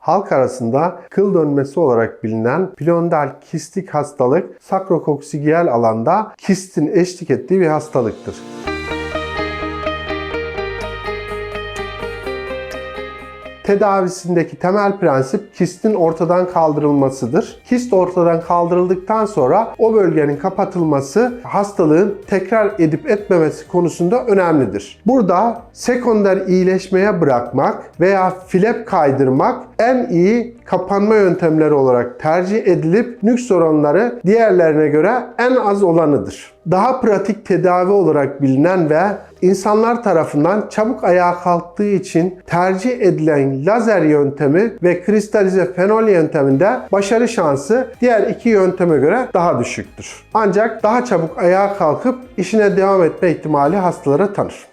halk arasında kıl dönmesi olarak bilinen pilondal kistik hastalık sakrokoksigiyal alanda kistin eşlik ettiği bir hastalıktır. Tedavisindeki temel prensip kistin ortadan kaldırılmasıdır. Kist ortadan kaldırıldıktan sonra o bölgenin kapatılması hastalığın tekrar edip etmemesi konusunda önemlidir. Burada sekonder iyileşmeye bırakmak veya flap kaydırmak en iyi kapanma yöntemleri olarak tercih edilip nüks oranları diğerlerine göre en az olanıdır. Daha pratik tedavi olarak bilinen ve insanlar tarafından çabuk ayağa kalktığı için tercih edilen lazer yöntemi ve kristalize fenol yönteminde başarı şansı diğer iki yönteme göre daha düşüktür. Ancak daha çabuk ayağa kalkıp işine devam etme ihtimali hastalara tanır.